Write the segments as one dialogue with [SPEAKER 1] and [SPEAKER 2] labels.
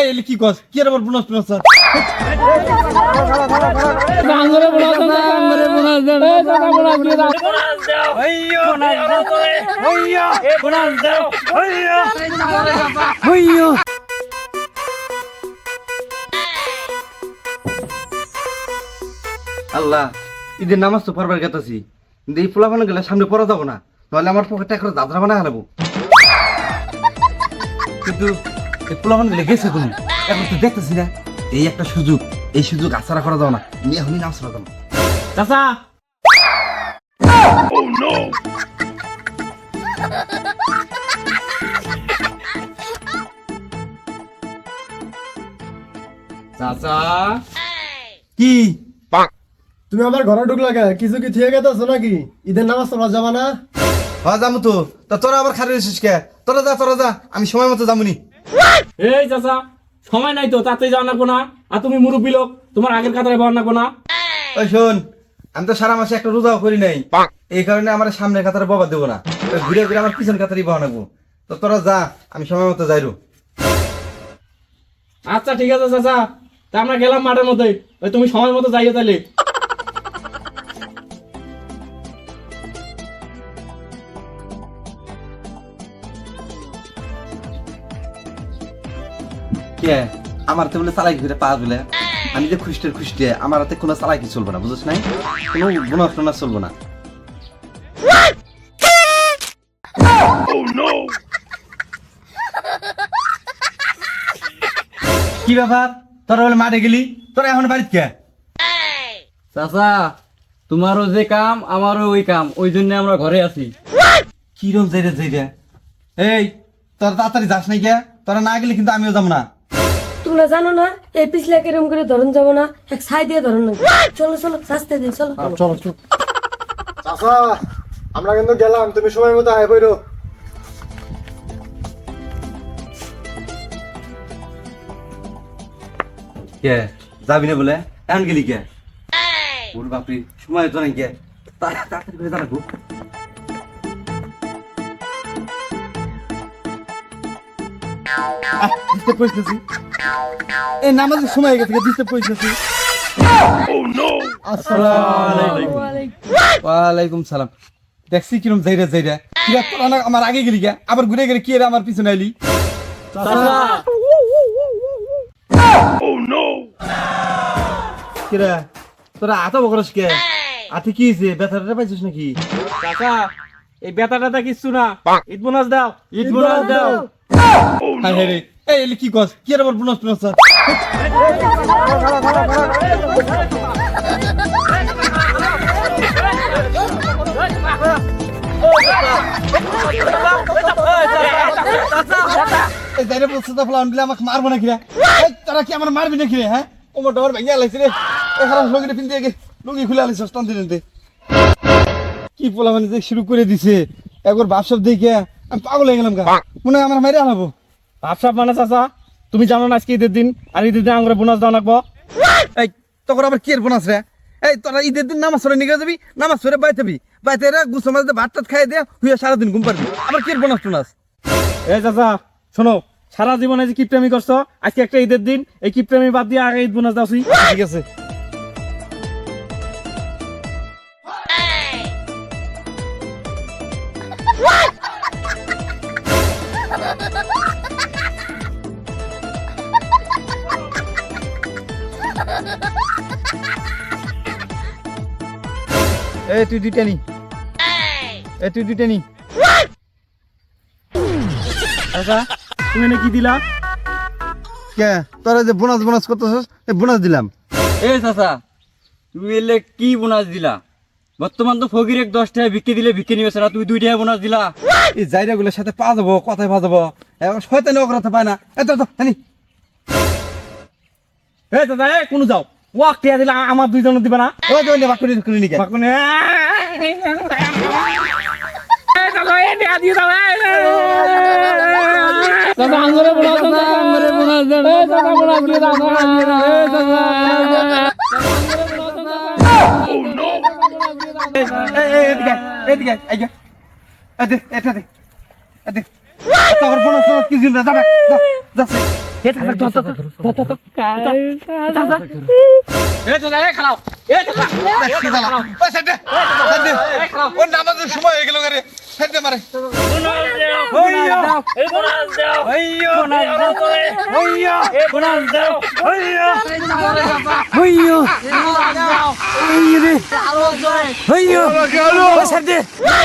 [SPEAKER 1] এই কি কস কি আল্লাহ, ঈদের নামাজ তো পড়বার গেতাছি। কিন্তু এই পোলা গেলে সামনে পড়া যাব না। নাহলে আমার পকেটটা করে দাদরা বানা হারাবো কিন্তু এই পোলা বানা গেলে গেছে তুমি এখন তো দেখতেছি না, এই একটা সুযোগ, এই সুযোগ আশারা করা যাও না। নিয়ে এখনই নামাজ পড়া যাব
[SPEAKER 2] চাচা!
[SPEAKER 1] কি?
[SPEAKER 3] তুমি আমার ঘরে ঢুকলা কিছু কি ঠিক গেছো নাকি? ঈদের নামাজ পড়া যাবা না?
[SPEAKER 1] হ্যাঁ যাব তো। তা তোরা আবার খারে এসিস কে? তোরা যা তোরা যা। আমি সময় মতো যাবনি
[SPEAKER 2] এই চাচা সময় নাই তো তাতে যাও না। কোনা আর তুমি মুরব্বী লোক তোমার আগের কাতারে বল না। কোনা
[SPEAKER 1] ওই শোন আমি তো সারা মাসে একটা রোজাও করি নাই। এই কারণে আমার সামনের কাতারে বাবা দেবো না। ঘুরে ঘুরে আমার পিছন কাতারই বাবা নেব তো তোরা যা আমি সময় মতো যাইরু।
[SPEAKER 2] আচ্ছা ঠিক আছে চাচা। তা আমরা গেলাম মাঠের মধ্যে। তুমি সময় মতো যাইও তাহলে
[SPEAKER 1] কে? আমার তো বলে চালাই ঘুরে পা বলে। আমি যে খুশটের খুশটে আমার হাতে কোনো চালাকি চলবে না বুঝছ নাই? কোনো বোনাস টোনাস চলবে না। কি ব্যাপার? তোরা বলে মাঠে গেলি? তোরা এখন বাড়িতে কে?
[SPEAKER 4] চাচা তোমারও যে কাম আমারও ওই কাম ওই জন্য আমরা ঘরে আছি।
[SPEAKER 1] কিরম যাই রে যাই রে এই তোরা তাড়াতাড়ি যাস নাই কে? তোরা না গেলে কিন্তু আমিও যাব না।
[SPEAKER 5] তোমরা জানো না এই পিছলে কেরম করে ধরন যাব না এক ছাই দিয়ে ধরন না চলো চলো শাস্তে দিই চলো।
[SPEAKER 3] চলো চলো। চাচা আমরা কিন্তু গেলাম তুমি সময় মতো আয় বইরো।
[SPEAKER 1] কে? যাবি না বলে? এখন গেলি কে? ওর বাপরি সময় তো নাই কে? তাড়াতাড়ি করে দাঁড়াবো এই নামাজের সময় হয়ে গেছে ডিস্টার্ব করিতেছি ওয়ালাইকুম সালাম। দেখছি কিরম যাইরা যাইরা কিরা তোরা আমার আগে গেলি কে আবার ঘুরে গেলে কি রে আমার পিছনে আইলি? কিরা তোরা আতা বকরস কে? আতে কি হয়েছে ব্যথাটা পাইছিস নাকি?
[SPEAKER 2] চাচা এই বেতাটা কিচ্ছু না। ঈদ বোনাস দাও। ঈদ বোনাস দাও।
[SPEAKER 1] হাই রে এই, এলি কি কস? কি আর আবার বোনাস টোনাস স্যার এই, যাইরে বলছে তো ফলান তোরা কি আমার মারবি নাকি রে হ্যাঁ? ও মোর ডর ভেঙে আলাইছে রে। এই খারাপ লুঙ্গিটা পিনতে গে লুঙ্গি খুলে আলাইছে দিতে কি পোলা মানে শুরু করে দিছে। একবার বাপসব দেখে আমি পাগল হয়ে গেলাম গা। মনে হয় আমার মাইরে আলাবো
[SPEAKER 2] ভাবসাব মানে চাচা তুমি জানো না আজকে ঈদের দিন আর ঈদের দিন আঙ্গুরে বোনাস দাও লাগবো?
[SPEAKER 1] এই তখন আবার কি এর বোনাস রে? এই তোরা ঈদের দিন নামাজ পড়ে নিয়ে যাবি নামাজ পড়ে বাইতে যাবি। বাইতে এরা গুছো মাঝে ভাত টাত খাই দিয়ে হুইয়া সারাদিন ঘুম পারবি আবার কি এর বোনাস টোনাস?
[SPEAKER 2] এই চাচা শোনো সারা জীবনে যে কিপটামি করছ আজকে একটা ঈদের দিন এই কিপটামি বাদ দিয়ে আগে ঈদ বোনাস দাও
[SPEAKER 1] ঠিক আছে। এই তুই দুইটা নি এই তুই দুইটা নি
[SPEAKER 2] তুমি দিলা
[SPEAKER 1] কে তোরা যে বোনাস বোনাস করতেছস এই বোনাস দিলাম
[SPEAKER 4] এ চাচা তুমি এলে কি বোনাস দিলা বর্তমান তো ফকির এক দশ টাকা বিক্রি দিলে বিক্রি নিবে না তুমি দুই টাকা বোনাস দিলা
[SPEAKER 1] এই জায়গাগুলোর সাথে পা যাব কথায় পা যাব এখন শয়তানি অগ্রতা পায় না এত তো জানি
[SPEAKER 2] এই চাচা এ কোনো যাও ওয়াক টিয়া দিলে আমার দুইজনের দিবে না
[SPEAKER 1] ওই যে ওই বাকুড়ি কুড়ি নিকে
[SPEAKER 2] বাকুনে চাচা আঙ্গুরে বোনাস দেন আঙ্গুরে বোনাস দেন এই চাচা বোনাস দিয়ে দাও এই চাচা
[SPEAKER 1] এই এই এদিকে আয়, এদিকে আয়, এই যে। এই দে, এটা দে এই দে। তোর বোনাস টোনাস কিছু না যাবে যা, যা
[SPEAKER 2] এ চাচা ধর, ধর, ধর, ধর। এ চাচা, এ খালাও। এ চাচা।
[SPEAKER 1] কি জ্বালা? ওই সাইড দে, সাইড দে। ওর নামাজের সময় হয়ে গেল রে সাইড দে মারে
[SPEAKER 2] হইয়ো। এই বোনাস দাও। হইয়ো। বোনাস দাও। হইয়ো। এই বোনাস দাও। হইয়ো। হইয়ো। হইয়ো রে। হইয়ো। ওই সাইড দে।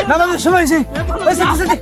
[SPEAKER 2] নামাজের সময় হয়েছে। ওই সাইড দে।